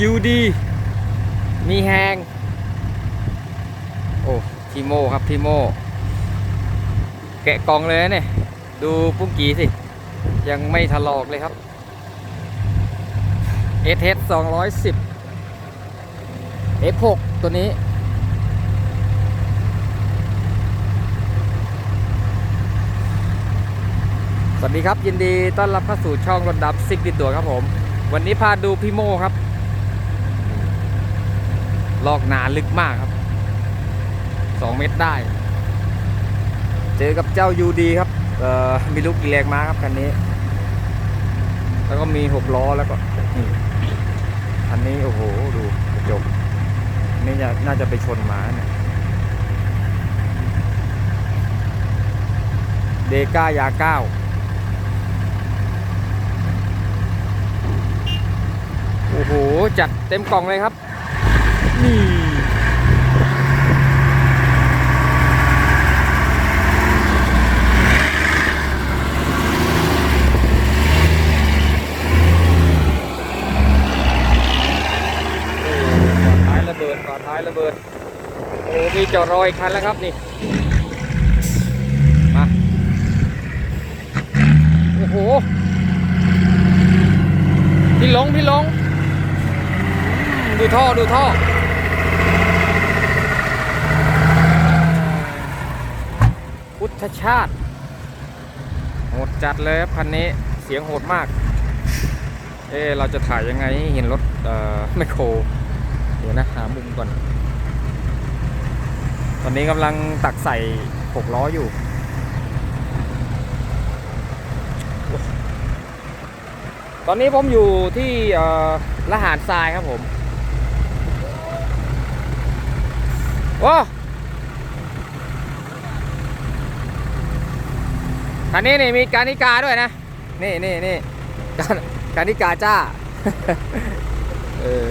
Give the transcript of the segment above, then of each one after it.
ยูดี มีแหงโอ้พีโมครับพีโม แกะกองเลยนะเนี่ย ดูปุ้งกีสิ ยังไม่ถลอกเลยครับ s h 210 F6 ตัวนี้สวัสดีครับ ยินดีต้อนรับเข้าสู่ช่องรถดับซิกดิตัวครับผม วันนี้พาดูพี่โมครับ ลอกหนาลึกมากครับ 2 เมตรได้ เจอกับเจ้ายูดีครับเอ่อมีลูกกี่แรงม้าครับคันนี้ แล้วก็มีหกล้อแล้วก็คันนี้โอ้โหดูกระจกนี่จะน่าจะไปชนม้าเนี่ยเดก้ายาเก้าโอ้โห จัดเต็มกล่องเลยครับ นี่ก่อนท้ายระเบิดก่อนท้ายระเบิด โอ้มีจอดรออีกคันแล้วครับนี่ มา โอ้โห พี่หลง พี่หลง ดูท่อ ดูท่อ พุทธชาติโหดจัดเลยครันนี้เสียงโหดมาก เอ๊เราจะถ่ายยังไงให้เห็นรถเอ่อแมโครเดี๋ยวนะหามุมก่อน ตอนนี้กำลังตักใส่หกล้ออยู่ตอนนี้ผมอยู่ที่อ่อละหารทรายครับผมว้า คันนี้นี่มีการนิกาด้วยนะ นี่นี่นี่การการนิกาจ้า เออ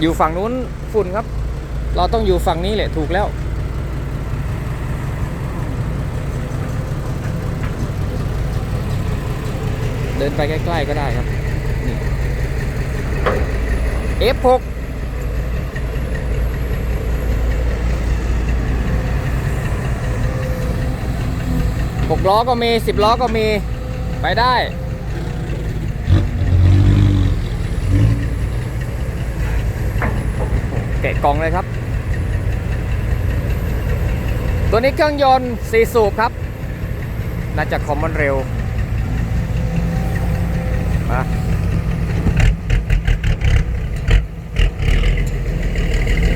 อยู่ฝั่งนู้นฝุ่นครับ เราต้องอยู่ฝั่งนี้แหละถูกแล้ว เดินไปใกล้ ๆ ก็ได้ครับ F6 หกล้อก็มีสิบล้อก็มี ไปได้ แกะกล่องเลยครับ ตัวนี้เครื่องยนต์สี่สูบครับ น่าจะคอมมอนเร็วมา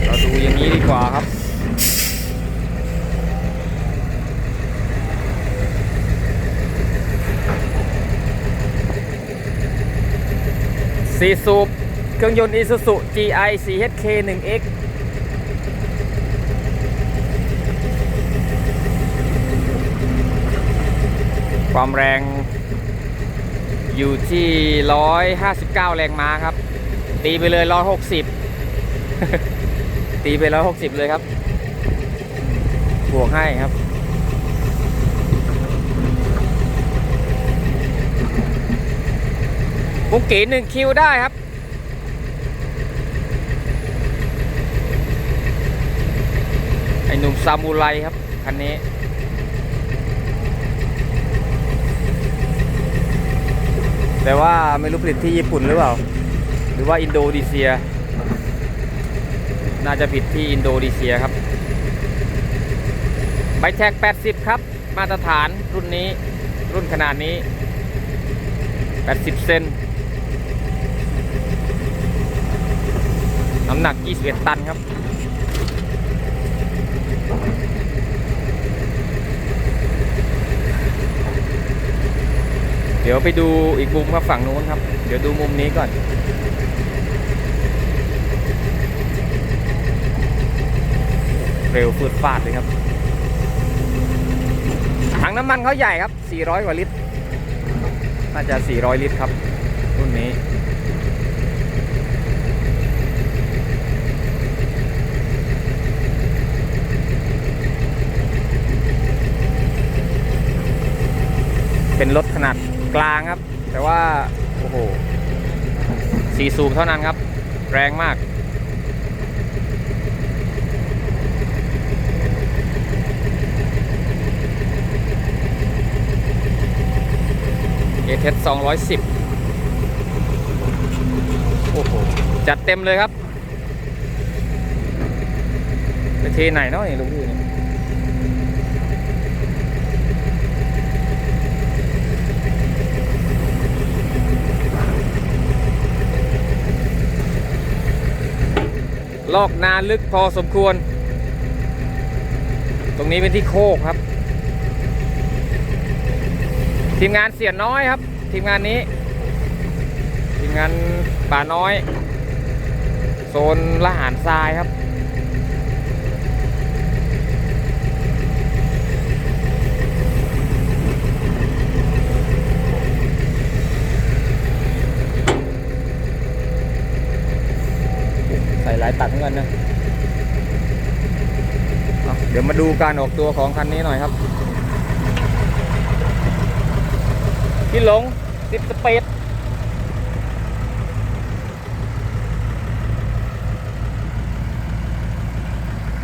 เราดูอย่างนี้ดีกว่าครับ สี่สูบเครื่องยนต์ Isuzu GI 4HK 1X ความแรงอยู่ที่ 159 แรงม้าครับ ตีไปเลย 160 ตีไป 160 เลยครับ บวกให้ครับ มุกกีหนึ่งคิวได้ครับ ไอหนุ่มซามูไรครับ คันนี้ แต่ว่าไม่รู้ผลิตที่ญี่ปุ่นหรือเปล่า หรือว่าอินโดนีเซีย น่าจะผิดที่อินโดนีเซียครับใบแท็ก 80 ครับ มาตรฐานรุ่นนี้รุ่นขนาดนี้ 80 เซน น้ำหนัก 21 ตันครับเดี๋ยวไปดูอีกมุมครับฝั่งนู้นครับ เดี๋ยวดูมุมนี้ก่อน เร็วฟืดฟาดเลยครับ ถังน้ำมันเขาใหญ่ครับ 400 กว่าลิตร น่าจะ 400 ลิตรครับ รุ่นนี้ เป็นรถขนาดกลางครับ แต่ว่า โอ้โหสี่สูบเท่านั้นครับ แรงมาก เอเทสสองร้อยสิบโอ้โห จัดเต็มเลยครับไปเทไหนเนาะนี่ลุงพี่นี่ ลอกนาลึกพอสมควร ตรงนี้เป็นที่โคกครับ ทีมงานเสียน้อยครับ ทีมงานนี้ ทีมงานป่าน้อย โซนละหารทรายครับายตัดเหมือนกันนะเอาเดี๋ยวมาดูการออกตัวของคันนี้หน่อยครับพี่หลงติดสเปด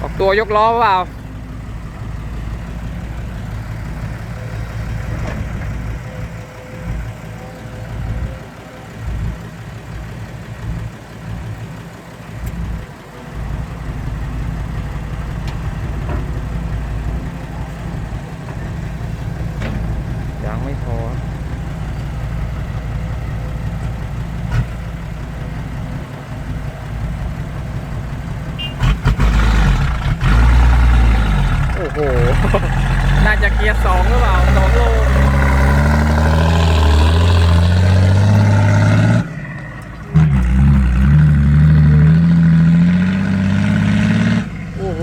ออกตัวยกล้อเปล่า ยังไม่พอ โอ้โห น่าจะเกียร์สองหรือเปล่าสองโลโอ้โห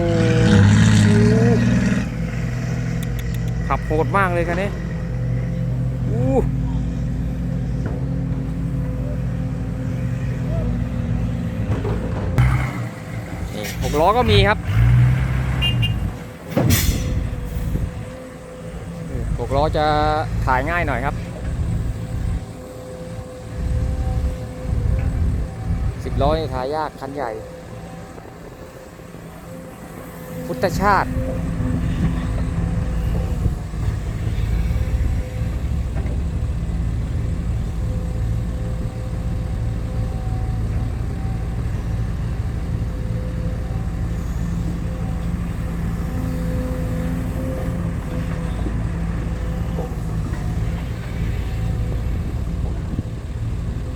ขับโหดมากเลยคันนี้อู้นี่หกล้อก็มีครับ 6ล้อจะถ่ายง่ายหน่อยครับสิบล้อนี่ถ่ายยากคันใหญ่ พุทธชาติ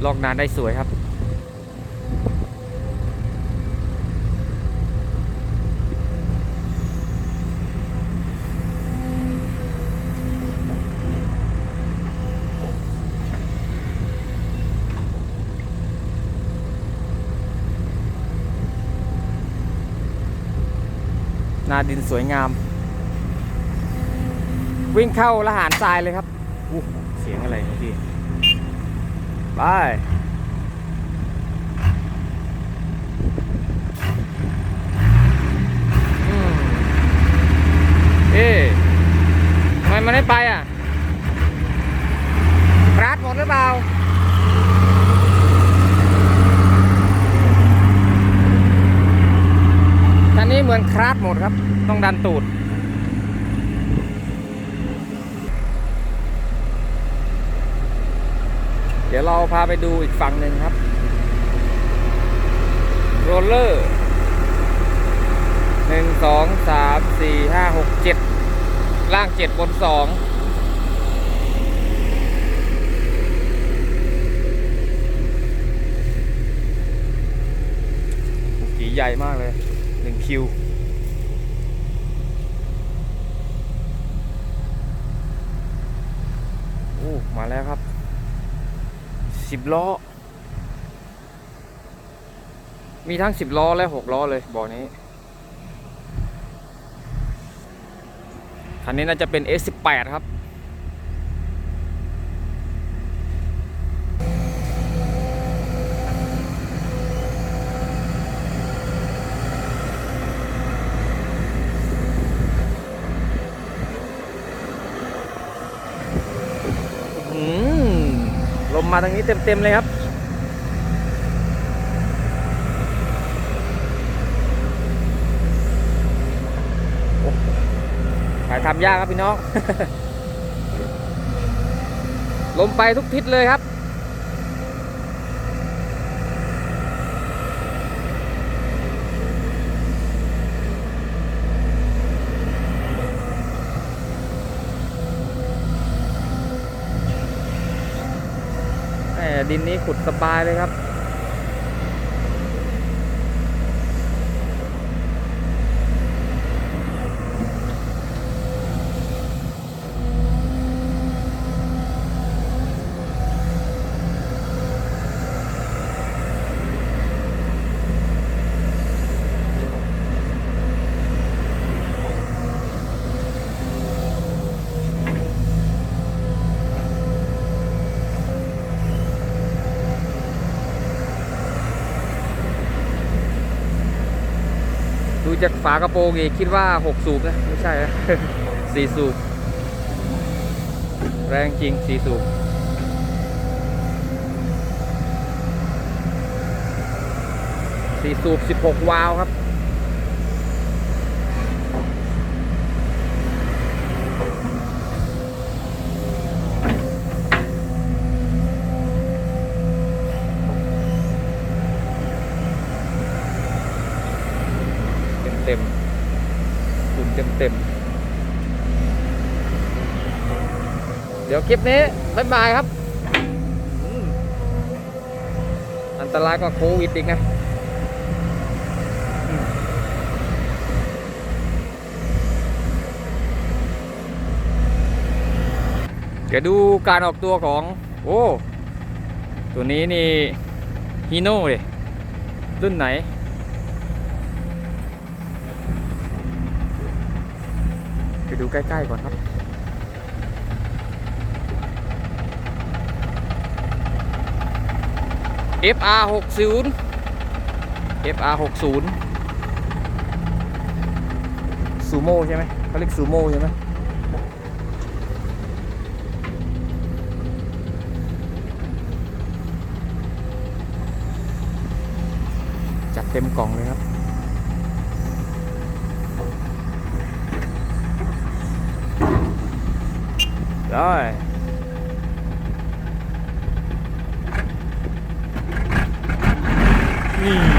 ลอกนานได้สวยครับ นาดินสวยงาม วิ่งเข้าละหารทรายเลยครับเสียงอะไรเมื่ ไปอืมเอ๊ะทำไมมันไม่ไปอะคราดหมดหรือเปล่าคันนี้เหมือนคราดหมดครับ ต้องดันตูด ดี๋ยวเราพาไปดูอีกฝั่งหนึ่งครับ โรลเลอร์หนึ่งสองสามสี่ห้าหกเจ็ดล่างเจ็ดบนสองสีใหญ่มากเลยหนึ่งคิว โอ้ มาแล้วครับ สิบล้อ มีทั้งสิบล้อและหกล้อเลยบ่อนี้คันนี้น่าจะเป็น S18 ครับ มาทางนี้เต็มๆเลยครับ ถ่ายทำยากครับพี่น้อง ลมไปทุกทิศเลยครับ ดินนี้ขุดสบายเลยครับ จากฝากระโปรงอีกคิดว่า 6 สูบนะ ไม่ใช่นะ4สูบ แรงจริง4สูบสี่สูบ 16 วาล์วครับ เต็มเต็มๆฝุ่นเต็มเต็มๆเดี๋ยวคลิปนี้บ๊ายบายครับ อันตรายกว่าโควิดอีกนะเดี๋ยวดูการออกตัวของ โอ้ ตัวนี้นี่ฮีโน่เลยรุ่นไหนไปดูใกล้ ๆ ก่อนครับ FR 60 FR 60ซูโม่ใช่ไหมเขาเรียกซูโม่ใช่ไหมจัดเต็มกล่องเลยครับได้ นี่